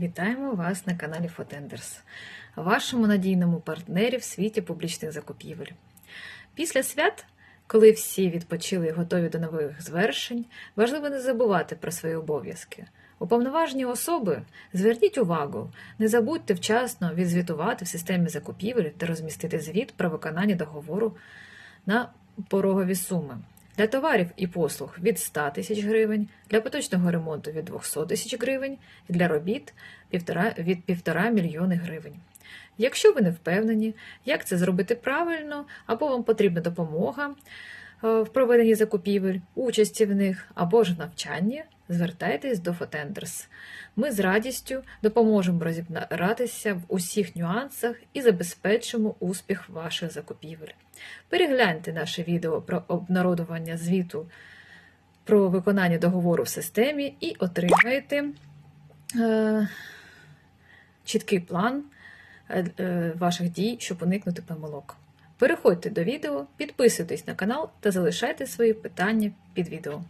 Вітаємо вас на каналі Фотендерс, вашому надійному партнері в світі публічних закупівель. Після свят, коли всі відпочили і готові до нових звершень, важливо не забувати про свої обов'язки. Уповноважені особи, зверніть увагу, не забудьте вчасно відзвітувати в системі закупівель та розмістити звіт про виконання договору на порогові суми. Для товарів і послуг від 100 тисяч гривень, для поточного ремонту від 200 тисяч гривень, для робіт від 1,5 мільйони гривень. Якщо ви не впевнені, як це зробити правильно, або вам потрібна допомога в проведенні закупівель, участі в них або ж в навчанні, звертайтесь до Фотендерс. Ми з радістю допоможемо розібратися в усіх нюансах і забезпечимо успіх ваших закупівель. Перегляньте наше відео про обнародування звіту про виконання договору в системі і отримаєте е, чіткий план е, е, ваших дій, щоб уникнути помилок. Переходьте до відео, підписуйтесь на канал та залишайте свої питання під відео.